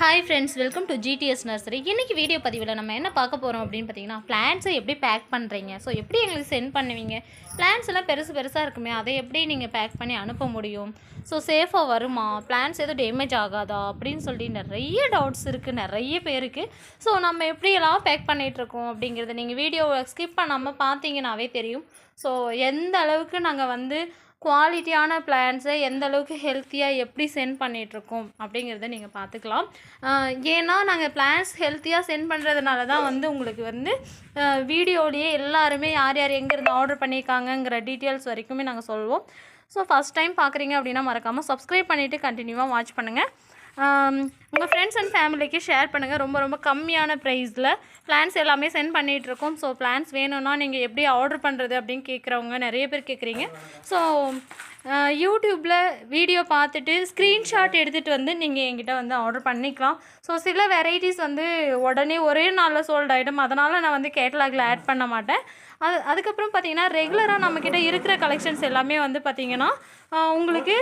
Hi friends welcome to GTS nursery இன்றைக்கி video பதிவில் நம்ம என்ன பார்க்க போகிறோம் அப்படின்னு பார்த்தீங்கன்னா பிளான்ஸை எப்படி பேக் பண்ணுறீங்க ஸோ எப்படி எங்களுக்கு சென்ட் பண்ணுவீங்க? பிளான்ஸ் எல்லாம் பெருசு பெருசாக இருக்குமே அதை எப்படி நீங்கள் பேக் பண்ணி அனுப்ப முடியும்? ஸோ சேஃபாக வருமா? பிளான்ஸ் எதுவும் டேமேஜ் ஆகாதா? அப்படின்னு சொல்லி நிறைய டவுட்ஸ் இருக்குது நிறைய பேருக்கு. ஸோ நம்ம எப்படியெல்லாம் பேக் பண்ணிகிட்ருக்கோம் அப்படிங்கிறத நீங்கள் வீடியோவை ஸ்கிப் பண்ணாமல் பார்த்தீங்கன்னாவே தெரியும். ஸோ எந்த அளவுக்கு நாங்கள் வந்து குவாலிட்டியான பிளான்ஸை எந்த அளவுக்கு ஹெல்த்தியாக எப்படி சென்ட் பண்ணிகிட்ருக்கோம் அப்படிங்கிறத நீங்கள் பார்த்துக்கலாம். ஏன்னா நாங்கள் பிளான்ஸ் ஹெல்த்தியாக சென்ட் பண்ணுறதுனால தான் வந்து உங்களுக்கு வந்து வீடியோலேயே எல்லாருமே யார் யார் எங்கேருந்து ஆர்டர் பண்ணியிருக்காங்கங்கிற டீட்டெயில்ஸ் வரைக்குமே நாங்கள் சொல்லுவோம் ஸோ ஃபஸ்ட் டைம் பார்க்குறீங்க அப்படின்னா மறக்காமல் சப்ஸ்கிரைப் பண்ணிவிட்டு கண்டினியூவாக வாட்ச் பண்ணுங்கள் உங்கள் ஃப்ரெண்ட்ஸ் அண்ட் ஃபேமிலிக்கு ஷேர் பண்ணுங்கள் ரொம்ப ரொம்ப கம்மியான ப்ரைஸில் பிளான்ஸ் எல்லாமே சென்ட் பண்ணிகிட்ருக்கோம் ஸோ பிளான்ஸ் வேணும்னா நீங்கள் எப்படி ஆர்டர் பண்ணுறது அப்படின்னு கேட்குறவங்க நிறைய பேர் கேட்குறீங்க ஸோ யூடியூப்பில் வீடியோ பார்த்துட்டு ஸ்க்ரீன்ஷாட் எடுத்துகிட்டு வந்து நீங்கள் என்கிட்ட வந்து ஆர்டர் பண்ணிக்கலாம். ஸோ சில வெரைட்டிஸ் வந்து உடனே ஒரே நாளில் சோல்ட் ஆகிடும் அதனால் நான் வந்து கேட்டலாகில் ஆட் பண்ண மாட்டேன். அது அதுக்கப்புறம் பார்த்தீங்கன்னா ரெகுலராக நம்மக்கிட்ட இருக்கிற கலெக்ஷன்ஸ் எல்லாமே வந்து பார்த்திங்கன்னா உங்களுக்கு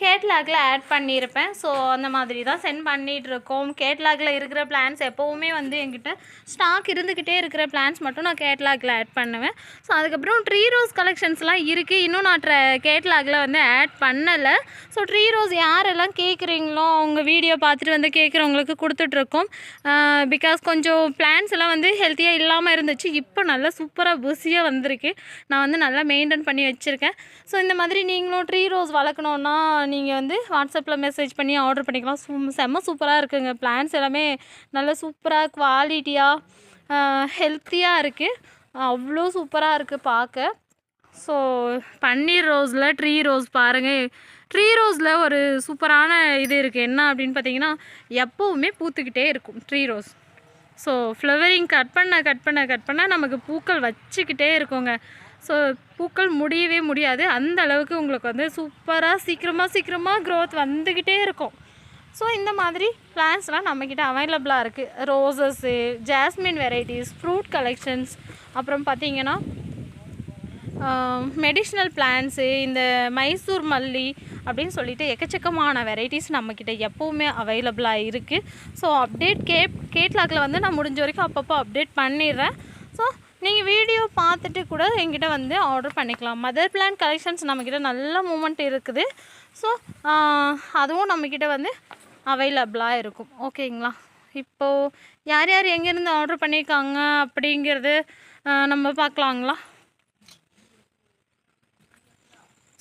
கேட்லாகில் ஆட் பண்ணியிருப்பேன். ஸோ அந்த மாதிரி தான் சென்ட் பண்ணிகிட்ருக்கோம் கேட்லாகில் இருக்கிற பிளான்ஸ் எப்போவுமே வந்து என்கிட்ட ஸ்டாக் இருந்துக்கிட்டே இருக்கிற பிளான்ஸ் மட்டும் நான் கேட்லாகில் ஆட் பண்ணுவேன். ஸோ அதுக்கப்புறம் ட்ரீ ரோஸ் கலெக்ஷன்ஸ்லாம் இருக்குது இன்னும் நான் ட்ர கேட்லாகில் வந்து ஆட் பண்ணலை. ஸோ ட்ரீ ரோஸ் யாரெல்லாம் கேட்குறீங்களோ அவங்க வீடியோ பார்த்துட்டு வந்து கேட்குறவங்களுக்கு கொடுத்துட்ருக்கோம் பிகாஸ் கொஞ்சம் பிளான்ஸ் எல்லாம் வந்து ஹெல்த்தியாக இல்லாமல் இருந்துச்சு. இப்போ நல்லா சூப்பராக புசியாக வந்திருக்கு. நான் வந்து நல்லா மெயின்டைன் பண்ணி வச்சுருக்கேன். ஸோ இந்த மாதிரி நீங்களும் ட்ரீ ரோஸ் வளர்க்கணுன்னா நீங்கள் வந்து வாட்ஸ்அப்பில் மெசேஜ் பண்ணி ஆர்டர் பண்ணிக்கலாம். சூ செம்ம சூப்பராக இருக்குங்க. பிளான்ஸ் எல்லாமே நல்ல சூப்பராக குவாலிட்டியாக ஹெல்த்தியாக இருக்குது அவ்வளோ சூப்பராக இருக்குது பார்க்க ஸோ பன்னீர் ரோஸில் ட்ரீ ரோஸ் பாருங்கள் ட்ரீ ரோஸில் ஒரு சூப்பரான இது இருக்குது என்ன அப்படின்னு பார்த்தீங்கன்னா எப்போவுமே பூத்துக்கிட்டே இருக்கும் tree rose so flowering cut பண்ண கட் பண்ண கட் பண்ண நமக்கு பூக்கள் வச்சுக்கிட்டே இருக்குங்க. ஸோ பூக்கள் முடியவே முடியாது. அந்த அளவுக்கு உங்களுக்கு வந்து சூப்பராக சீக்கிரமாக சீக்கிரமாக க்ரோத் வந்துக்கிட்டே இருக்கும். ஸோ இந்த மாதிரி பிளான்ஸ்லாம் நம்மக்கிட்ட அவைலபிளாக இருக்குது roses jasmine varieties fruit collections அப்புறம் பார்த்தீங்கன்னா மெடிஷ்னல் பிளான்ஸு இந்த மைசூர் மல்லி அப்படின்னு சொல்லிட்டு எக்கச்சக்கமான வெரைட்டிஸ் நம்மக்கிட்ட எப்போவுமே அவைலபிளாக இருக்குது ஸோ அப்டேட் கே கேட்லாகில் வந்து நான் முடிஞ்ச வரைக்கும் அப்பப்போ அப்டேட் பண்ணிடுறேன். ஸோ நீங்கள் வீடியோ பார்த்துட்டு கூட எங்கிட்ட வந்து ஆர்டர் பண்ணிக்கலாம். மதர் பிளான் கலெக்ஷன்ஸ் நம்மக்கிட்ட நல்ல மூமெண்ட் இருக்குது. ஸோ அதுவும் நம்மக்கிட்ட வந்து அவைலபிளாக இருக்கும். ஓகேங்களா இப்போது யார் யார் எங்கேருந்து ஆர்டர் பண்ணியிருக்காங்க அப்படிங்கிறது நம்ம பார்க்கலாங்களா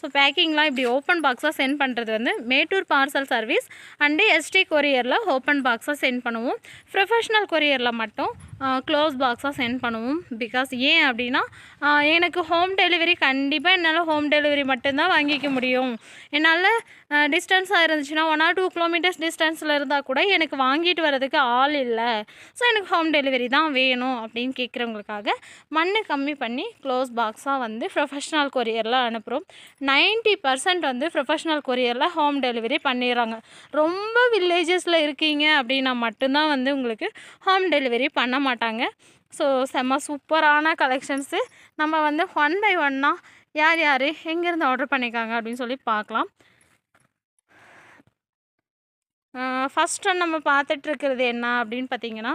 ஸோ பேக்கிங்லாம் இப்படி ஓப்பன் பாக்ஸாக சென்ட் பண்ணுறது வந்து Mettur parcel service and ST கொரியரில் open பாக்ஸாக சென்ட் பண்ணுவோம். ப்ரொஃபஷ்னல் கொரியரில் மட்டும். க்ளோஸ் பாக்ஸாக சென்ட் பண்ணுவோம். பிகாஸ் ஏன் அப்படின்னா எனக்கு ஹோம் டெலிவரி கண்டிப்பாக என்னால் ஹோம் டெலிவரி மட்டும்தான் வாங்கிக்க முடியும். என்னால் டிஸ்டன்ஸாக இருந்துச்சுன்னா ஒன் ஆர் டூ கிலோமீட்டர்ஸ் டிஸ்டன்ஸில் இருந்தால் கூட எனக்கு வாங்கிட்டு வரதுக்கு ஆள் இல்லை. ஸோ எனக்கு ஹோம் டெலிவரி தான் வேணும் அப்படின்னு கேட்குறவங்களுக்காக மண் கம்மி பண்ணி க்ளோஸ் பாக்ஸாக வந்து ப்ரொஃபஷ்னல் கொரியரில் அனுப்புகிறோம் நைன்ட்டி பர்சன்ட் வந்து ப்ரொஃபஷ்னல் கொரியரில் ஹோம் டெலிவரி பண்ணிடுறாங்க. ரொம்ப வில்லேஜஸில் இருக்கீங்க அப்படின்னா மட்டும்தான் வந்து உங்களுக்கு ஹோம் டெலிவரி பண்ண மாட்டாங்க. ஸோ செம்ம சூப்பரான கலெக்ஷன்ஸு நம்ம வந்து ஒன் பை ஒன்னாக யார் யார் எங்கேருந்து ஆர்டர் பண்ணியிருக்காங்க அப்படின்னு சொல்லி பார்க்கலாம். ஃபஸ்ட்டு நம்ம பார்த்துட்ருக்கிறது என்ன அப்படின்னு பார்த்தீங்கன்னா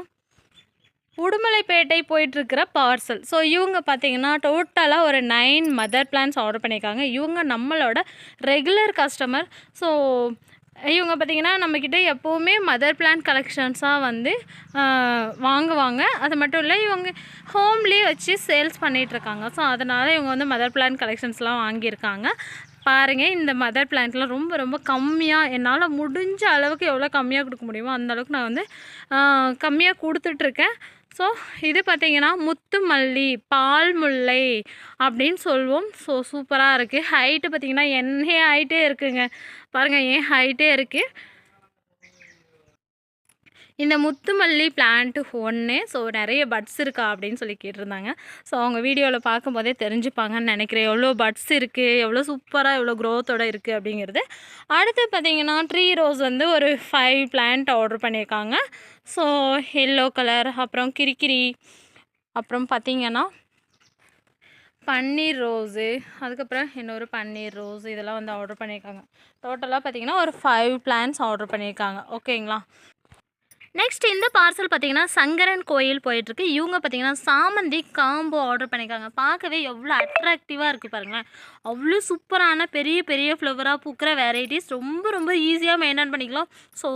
உடுமலைப்பேட்டை போயிட்டுருக்கிற பார்சல் ஸோ இவங்க பார்த்தீங்கன்னா டோட்டலாக ஒரு நைன் மதர் பிளான்ஸ் ஆர்டர் பண்ணியிருக்காங்க. இவங்க நம்மளோட ரெகுலர் கஸ்டமர் ஸோ இவங்க பார்த்திங்கன்னா நம்மக்கிட்ட எப்போவுமே மதர் பிளான்ட் கலெக்ஷன்ஸாக வந்து வாங்குவாங்க. அது மட்டும் இல்லை இவங்க ஹோம்லேயே வச்சு சேல்ஸ் பண்ணிகிட்ருக்காங்க ஸோ அதனால் இவங்க வந்து மதர் பிளான்ட் கலெக்ஷன்ஸ்லாம் வாங்கியிருக்காங்க. பாருங்கள் இந்த மதர் பிளான்ட்லாம் ரொம்ப ரொம்ப கம்மியாக என்னால் முடிஞ்ச அளவுக்கு எவ்வளோ கம்மியாக கொடுக்க முடியுமோ அந்த அளவுக்கு நான் வந்து கம்மியாக கொடுத்துட்ருக்கேன் ஸோ இது பார்த்தீங்கன்னா முத்து மல்லி பால் முல்லை அப்படின்னு சொல்லுவோம் ஸோ சூப்பராக இருக்குது ஹைட்டு பார்த்தீங்கன்னா என்னே ஹைட்டே இருக்குங்க. பாருங்கள் ஏன் ஹைட்டே இருக்குது இந்த முத்துமல்லி பிளான்ட்டு ஒன்று ஸோ நிறைய பட்ஸ் இருக்கா அப்படின்னு சொல்லி கேட்டிருந்தாங்க. ஸோ அவங்க வீடியோவில் பார்க்கும்போதே தெரிஞ்சுப்பாங்கன்னு நினைக்கிறேன். எவ்வளோ பட்ஸ் இருக்குது எவ்வளோ சூப்பராக எவ்வளோ க்ரோத்தோட இருக்குது அப்படிங்கிறது. அடுத்து பார்த்தீங்கன்னா ட்ரீ ரோஸ் வந்து ஒரு ஃபைவ் பிளான்ட் ஆர்டர் பண்ணியிருக்காங்க. ஸோ எல்லோ கலர் அப்புறம் கிரிக்கிரி அப்புறம் பார்த்தீங்கன்னா பன்னீர் ரோஸு அதுக்கப்புறம் இன்னொரு பன்னீர் ரோஸ் இதெல்லாம் வந்து ஆர்டர் பண்ணியிருக்காங்க. டோட்டலாக பார்த்தீங்கன்னா ஒரு ஃபைவ் பிளான்ஸ் ஆர்டர் பண்ணியிருக்காங்க. ஓகேங்களா நெக்ஸ்ட் இந்த பார்சல் பார்த்தீங்கன்னா சங்கரன் கோயில் போயிட்டுருக்கு. இவங்க பார்த்தீங்கன்னா சாமந்தி காம்போ ஆர்டர் பண்ணியிருக்காங்க. பார்க்கவே எவ்வளோ அட்ராக்டிவாக இருக்குது பாருங்களேன். அவ்வளோ சூப்பரான பெரிய பெரிய ஃப்ளவராக பூக்கிற வெரைட்டிஸ் ரொம்ப ரொம்ப ஈஸியாக மெயின்டைன் பண்ணிக்கலாம். ஸோ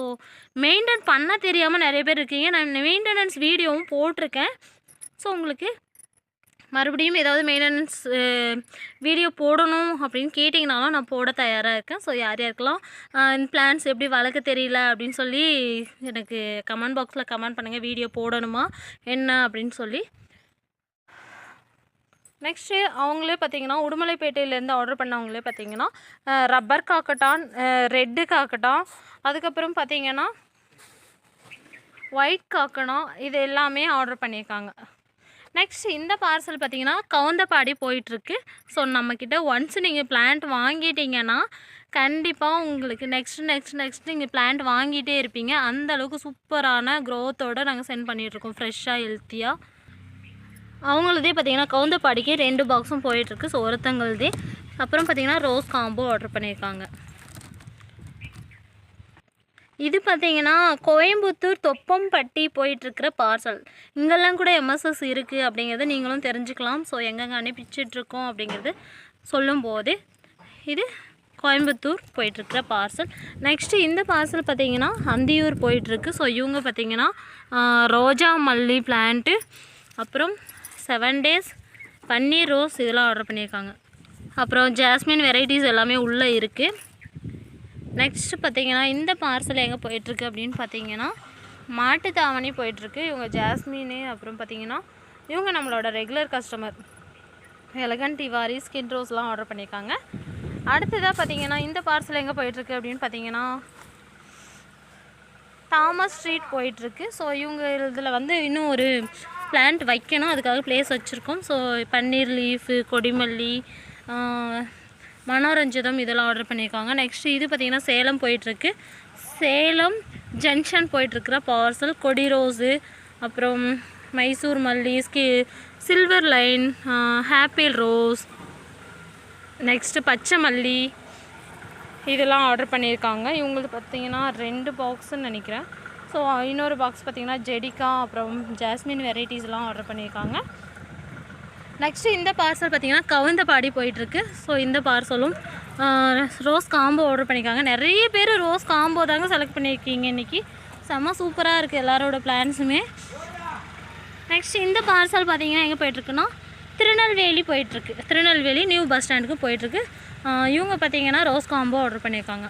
மெயின்டைன் பண்ண தெரியாமல் நிறைய பேர் இருக்கீங்க. நான் மெயின்டெனன்ஸ் வீடியோவும் போட்டிருக்கேன். ஸோ உங்களுக்கு மறுபடியும் ஏதாவது மெயின்டெனன்ஸ் வீடியோ போடணும் அப்படின்னு கேட்டிங்கனாலும் நான் போட தயாராக இருக்கேன். ஸோ யார் யாருக்கெல்லாம் இந்த பிளான்ஸ் எப்படி வளர்க்க தெரியல அப்படின்னு சொல்லி எனக்கு கமெண்ட் பாக்ஸில் கமெண்ட் பண்ணுங்கள் வீடியோ போடணுமா? என்ன? அப்படின்னு சொல்லி. நெக்ஸ்ட்டு அவங்களே பார்த்தீங்கன்னா உடுமலைப்பேட்டையிலேருந்து ஆர்டர் பண்ணவங்களே பார்த்தீங்கன்னா ரப்பர் காக்கட்டான் ரெட்டு காக்கட்டான். அதுக்கப்புறம் பார்த்தீங்கன்னா ஒயிட் காக்கணும். இது எல்லாமே ஆர்டர் பண்ணியிருக்காங்க. நெக்ஸ்ட் இந்த பார்சல் பார்த்தீங்கன்னா கவுந்தப்பாடி போயிட்டுருக்கு. ஸோ நம்மக்கிட்ட ஒன்ஸ் நீங்கள் பிளான்ட் வாங்கிட்டீங்கன்னா கண்டிப்பாக உங்களுக்கு நெக்ஸ்ட் நெக்ஸ்ட் நெக்ஸ்ட் நீங்கள் பிளான்ட் வாங்கிட்டே இருப்பீங்க. அந்தளவுக்கு சூப்பரான க்ரோத்தோடு நாங்கள் சென்ட் பண்ணிகிட்ருக்கோம் ஃப்ரெஷ்ஷாக ஹெல்த்தியாக அவங்களதே பார்த்திங்கன்னா கவுந்தப்பாடிக்கு ரெண்டு பாக்ஸும் போயிட்டுருக்கு. ஸோ ஒருத்தங்களதே. அப்புறம் பார்த்திங்கன்னா ரோஸ் காம்போ ஆர்டர் பண்ணியிருக்காங்க. இது பார்த்தீங்கன்னா கோயம்புத்தூர் தொப்பம்பட்டி போயிட்டுருக்கிற பார்சல் இங்கெல்லாம் கூட எம்எஸ்எஸ் இருக்குது அப்படிங்கிறத நீங்களும் தெரிஞ்சுக்கலாம். ஸோ எங்கெங்கே அனுப்பிச்சிட்ருக்கோம் அப்படிங்கிறது சொல்லும்போது இது கோயம்புத்தூர் போயிட்டுருக்கிற பார்சல் நெக்ஸ்ட்டு இந்த பார்சல் பார்த்தீங்கன்னா அந்தியூர் போயிட்டுருக்கு. ஸோ இவங்க பார்த்தீங்கன்னா ரோஜா மல்லி பிளான்ட்டு அப்புறம் செவன் டேஸ் பன்னீர் ரோஸ் இதெல்லாம் ஆர்டர் பண்ணியிருக்காங்க. அப்புறம் ஜாஸ்மின் வெரைட்டிஸ் எல்லாமே உள்ளே இருக்குது நெக்ஸ்ட்டு பார்த்தீங்கன்னா இந்த பார்சல் எங்கே போயிட்டுருக்கு அப்படின்னு பார்த்தீங்கன்னா மாட்டு தாவணி போயிட்டுருக்கு. இவங்க ஜாஸ்மின் அப்புறம் பார்த்தீங்கன்னா இவங்க நம்மளோட ரெகுலர் கஸ்டமர் எலகன் டிவாரி ஸ்கின் ரோஸ்லாம் ஆர்டர் பண்ணியிருக்காங்க. அடுத்ததாக பார்த்தீங்கன்னா இந்த பார்சல் எங்கே போயிட்டுருக்கு அப்படின்னு பார்த்தீங்கன்னா தாமஸ் ஸ்ட்ரீட் போயிட்டுருக்கு. ஸோ இவங்க இதில் வந்து இன்னும் ஒரு பிளான்ட் வைக்கணும். அதுக்காக பிளேஸ் வச்சுருக்கோம். ஸோ பன்னீர் லீஃபு கொடிமல்லி மனோரஞ்சிதம் இதெல்லாம் ஆர்டர் பண்ணியிருக்காங்க. நெக்ஸ்ட் இது பார்த்திங்கன்னா சேலம் போயிட்டுருக்கு. சேலம் ஜங்ஷன் போயிட்டுருக்கிற பார்சல் கொடி ரோஸு அப்புறம் மைசூர் மல்லி ஸ்கி சில்வர் லைன் ஹாப்பிள் ரோஸ் நெக்ஸ்ட்டு பச்சை மல்லி இதெல்லாம் ஆர்டர் பண்ணியிருக்காங்க. இவங்களுக்கு பார்த்திங்கன்னா ரெண்டு பாக்ஸுன்னு நினைக்கிறேன். ஸோ இன்னொரு பாக்ஸ் பார்த்திங்கன்னா ஜெடிகா அப்புறம் ஜாஸ்மின் வெரைட்டிஸ்லாம் ஆர்டர் பண்ணியிருக்காங்க. நெக்ஸ்ட்டு இந்த பார்சல் பார்த்தீங்கன்னா கவுந்தபாடி போயிட்டுருக்கு. ஸோ இந்த பார்சலும் ரோஸ் காம்போ ஆர்டர் பண்ணியிருக்காங்க. நிறைய பேர் ரோஸ் காம்போ தாங்க செலக்ட் பண்ணியிருக்கீங்க இன்றைக்கி செம்ம சூப்பராக இருக்குது எல்லாரோட பிளான்ஸுமே நெக்ஸ்ட் இந்த பார்சல் பார்த்தீங்கன்னா எங்கே போயிட்டுருக்குன்னா திருநெல்வேலி போயிட்டுருக்கு. திருநெல்வேலி நியூ பஸ் ஸ்டாண்டுக்கு போயிட்டுருக்கு. இவங்க பார்த்தீங்கன்னா ரோஸ் காம்போ ஆர்டர் பண்ணியிருக்காங்க.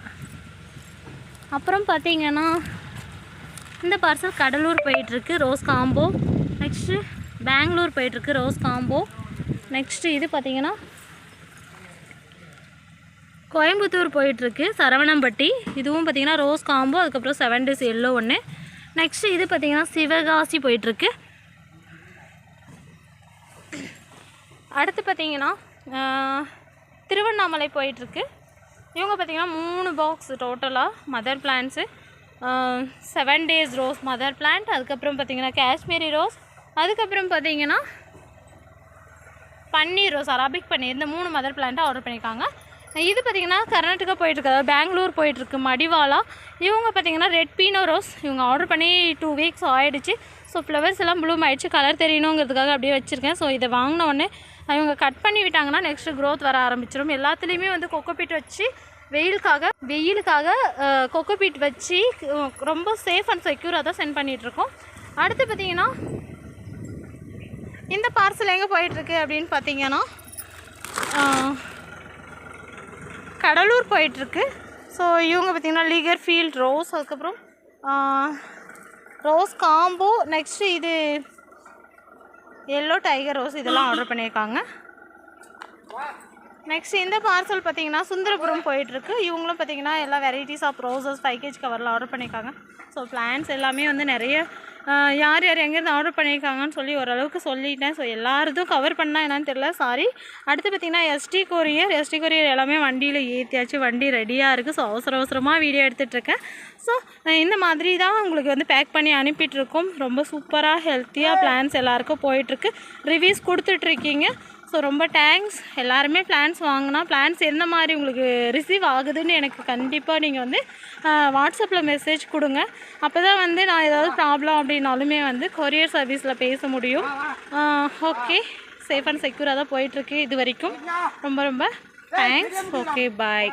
அப்புறம் பார்த்தீங்கன்னா இந்த பார்சல் கடலூர் போயிட்டுருக்கு ரோஸ் காம்போ நெக்ஸ்ட்டு பெங்களூர் போயிட்டுருக்கு ரோஸ் காம்போ நெக்ஸ்ட்டு இது பார்த்தீங்கன்னா கோயம்புத்தூர் போயிட்டுருக்கு சரவணம்பட்டி. இதுவும் பார்த்திங்கன்னா ரோஸ் காம்போ அதுக்கப்புறம் செவன் டேஸ் எல்லோ ஒன்று நெக்ஸ்ட்டு இது பார்த்திங்கன்னா சிவகாசி போயிட்டுருக்கு. அடுத்து பார்த்திங்கன்னா திருவண்ணாமலை போயிட்டுருக்கு. இவங்க பார்த்தீங்கன்னா மூணு பாக்ஸ் டோட்டலாக mother plants seven days rose mother plant அதுக்கப்புறம் பார்த்தீங்கன்னா காஷ்மீரி ரோஸ் அதுக்கப்புறம் பார்த்தீங்கன்னா பன்னீர் ரோஸ் அரபிக் பன்னீர் இந்த மூணு மதர் பிளான்ட்டை ஆர்டர் பண்ணியிருக்காங்க. இது பார்த்தீங்கன்னா கர்நாடகா போயிட்டுருக்கு அதாவது பெங்களூர் போயிட்டுருக்கு மடிவாலா இவங்க பார்த்தீங்கன்னா ரெட் பீனோ ரோஸ் இவங்க ஆர்டர் பண்ணி டூ வீக்ஸ் ஆயிடுச்சு. ஸோ ஃப்ளவர்ஸ் எல்லாம் ப்ளூம் ஆகிடுச்சு கலர் தெரியணுங்கிறதுக்காக அப்படியே வச்சுருக்கேன். ஸோ இதை வாங்கின உடனே இவங்க கட் பண்ணி விட்டாங்கன்னா நெக்ஸ்ட்டு க்ரோத் வர ஆரம்பிச்சிடும் எல்லாத்துலேயுமே வந்து கொக்கோபீட் வச்சு வெயிலுக்காக வெயிலுக்காக கொக்கோபீட் வச்சு ரொம்ப சேஃப் அண்ட் செக்யூராக தான் சென்ட் பண்ணிகிட்ருக்கோம் அடுத்து பார்த்தீங்கன்னா இந்த பார்சல் எங்கே போயிட்டுருக்கு அப்படின்னு பார்த்தீங்கன்னா கடலூர் போயிட்டுருக்கு. ஸோ இவங்க பார்த்தீங்கன்னா லீகர் ஃபீல்ட் ரோஸ் அதுக்கப்புறம் ரோஸ் காம்போ நெக்ஸ்ட்டு இது எல்லோ டைகர் ரோஸ் இதெல்லாம் ஆர்டர் பண்ணியிருக்காங்க. நெக்ஸ்ட் இந்த பார்சல் பார்த்தீங்கன்னா சுந்தரபுரம் போயிட்டுருக்கு. இவங்களும் பார்த்தீங்கன்னா எல்லா வெரைட்டிஸ் ஆஃப் ரோசஸ் ஃபைவ் கேஜ் கவரில் ஆர்டர் பண்ணியிருக்காங்க. ஸோ பிளான்ஸ் எல்லாமே வந்து நிறைய யார் யார் எங்கேருந்து ஆர்டர் பண்ணியிருக்காங்கன்னு சொல்லி ஓரளவுக்கு சொல்லிட்டேன். ஸோ எல்லாருதும் கவர் பண்ணால் என்னன்னு தெரில சாரி அடுத்து பார்த்தீங்கன்னா எஸ்டி கொரியர் எஸ்டி கொரியர் எல்லாமே வண்டியில் ஏற்றியாச்சு வண்டி ரெடியாக இருக்குது ஸோ அவசர அவசரமாக வீடியோ எடுத்துகிட்ருக்கேன் ஸோ இந்த மாதிரி தான் உங்களுக்கு வந்து பேக் பண்ணி அனுப்பிட்டுருக்கோம் ரொம்ப சூப்பராக ஹெல்த்தியாக பிளான்ஸ் எல்லாருக்கும் போயிட்டுருக்கு ரிவ்யூஸ் கொடுத்துட்ருக்கீங்க ஸோ ரொம்ப தேங்க்ஸ் எல்லாருமே பிளான்ஸ் வாங்கினா பிளான்ஸ் எந்த மாதிரி உங்களுக்கு ரிசீவ் ஆகுதுன்னு எனக்கு கண்டிப்பாக நீங்கள் வந்து வாட்ஸ்அப்பில் மெசேஜ் கொடுங்க. அப்போ தான் வந்து நான் ஏதாவது ப்ராப்ளம் அப்படின்னாலுமே வந்து கொரியர் சர்வீஸில் பேச முடியும். ஓகே சேஃப் அண்ட் செக்யூராக தான் போயிட்டுருக்கு இது வரைக்கும். ரொம்ப ரொம்ப தேங்க்ஸ் ஓகே பாய்